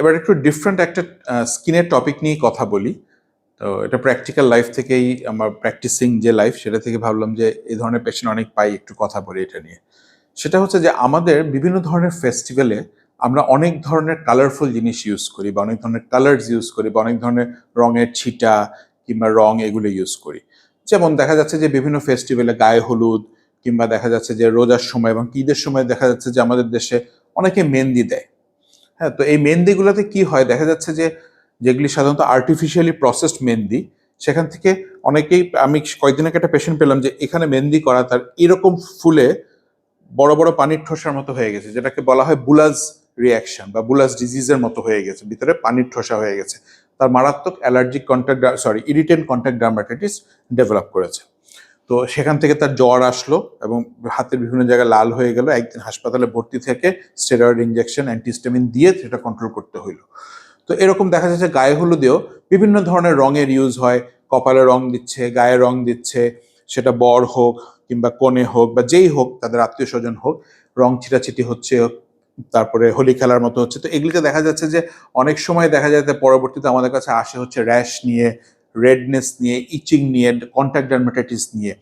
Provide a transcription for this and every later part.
এবার একটু ডিফারেন্ট একটা স্কিনের টপিক নিয়ে কথা বলি। তো এটা প্র্যাকটিক্যাল লাইফ থেকেই আমার প্র্যাকটিসিং যে লাইফ সেটা থেকে ভাবলাম যে এই ধরনের পেশেন্ট অনেক পাই, একটু কথা বলি এটা নিয়ে। সেটা হচ্ছে যে আমাদের বিভিন্ন ধরনের ফেস্টিভ্যালে আমরা অনেক ধরনের কালারফুল জিনিস ইউজ করি বা অনেক ধরনের কালার্স ইউজ করি বা অনেক ধরনের রঙের ছিটা কিংবা রং এগুলো ইউজ করি। যেমন দেখা যাচ্ছে যে বিভিন্ন ফেস্টিভ্যালে গায়ে হলুদ কিংবা দেখা যাচ্ছে যে রোজার সময় এবং ঈদের সময় দেখা যাচ্ছে যে আমাদের দেশে অনেকে মেহেন্দি দেয়। হ্যাঁ তো এই মেহেন্দিগুলোতে কি হয়? দেখা যাচ্ছে যে যেগুলি সাধারণত আর্টিফিশিয়ালি প্রসেসড মেহেন্দি সেখান থেকে অনেকেই, আমি কয়েকদিন আগে একটা পেশেন্ট পেলাম যে এখানে মেহেন্দি করা তার এরকম ফুলে বড় বড় পানির ঠোসার মতো হয়ে গেছে, যেটাকে বলা হয় বুলাজ রিয়াকশন বা বুলাস ডিজিজের মতো হয়ে গেছে, ভিতরে পানির ঠোসা হয়ে গেছে। তার মারাত্মক allergic contact sorry irritant contact dermatitis develop করেছে। তো সেখান থেকে তার জ্বর আসলো এবং হাতের বিভিন্ন জায়গায় লাল হয়ে গেল। একদিন হাসপাতালে ভর্তি থেকে স্টেরয়েড ইঞ্জেকশন অ্যান্টিস্টামিন দিয়ে সেটা কন্ট্রোল করতে হইল। তো এরকম দেখা যাচ্ছে গায়ে হলুদেও বিভিন্ন ধরনের রঙের ইউজ হয়। কপালে রং দিচ্ছে, গায়ে রং দিচ্ছে, সেটা বর হোক কিংবা কনে হোক বা যেই হোক, তাদের আত্মীয় স্বজন হোক, রং ছিটাছিটি হচ্ছে, তারপরে হোলি খেলার মতো হচ্ছে। তো এগুলিতে দেখা যাচ্ছে যে অনেক সময় দেখা যায় পরবর্তীতে আমাদের কাছে আসে হচ্ছে র্যাশ নিয়ে রেডনেস নিয়ে ইচিং নিয়ে কন্ট্যাক্ট ডার্মাটাইটিস নিয়ে।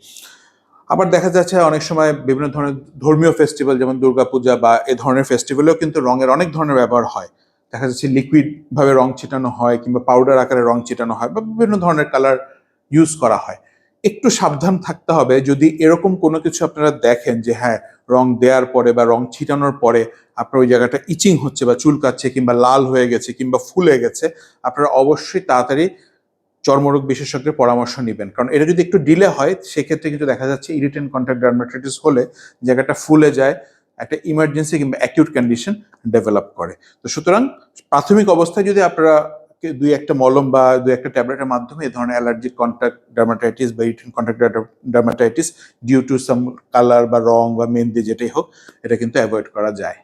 আবার দেখা যাচ্ছে অনেক সময় বিভিন্ন ধরনের ধর্মীয় ফেস্টিভ্যাল যেমন দুর্গাপূজা বা এ ধরনের ফেস্টিভ্যালেও কিন্তু রঙের অনেক ধরনের ব্যবহার হয়। দেখা যাচ্ছে লিকুইড ভাবে রং ছিটানো হয় কিংবা পাউডার আকারে রং ছিটানো হয় বা বিভিন্ন ধরনের কালার ইউজ করা হয়। একটু সাবধান থাকতে হবে। যদি এরকম কোনো কিছু আপনারা দেখেন যে হ্যাঁ রং দেওয়ার পরে বা রং ছিটানোর পরে আপনার ওই জায়গাটা ইচিং হচ্ছে বা চুলকাচ্ছে কিংবা লাল হয়ে গেছে কিংবা ফুলে গেছে, আপনারা অবশ্যই তাড়াতাড়ি চর্মরোগ বিশেষজ্ঞের পরামর্শ নেবেন। কারণ এটা যদি একটু ডিলে হয়, সেক্ষেত্রে কিন্তু দেখা যাচ্ছে ইরিটেন্ট কন্ট্যাক্ট ডার্মাটাইটিস হলে জায়গাটা ফুলে যায়, একটা ইমার্জেন্সি কিংবা অ্যাকিউট কন্ডিশন ডেভেলপ করে। তো সুতরাং প্রাথমিক অবস্থায় যদি আপনারা দুই একটা মলম বা দুই একটা ট্যাবলেটের মাধ্যমে এই ধরনের অ্যালার্জিক কন্ট্যাক্ট ডার্মাটাইটিস বা irritant contact dermatitis due to some colour বা রং বা মেহেন্দি যেটাই হোক, এটা কিন্তু অ্যাভয়েড করা যায়।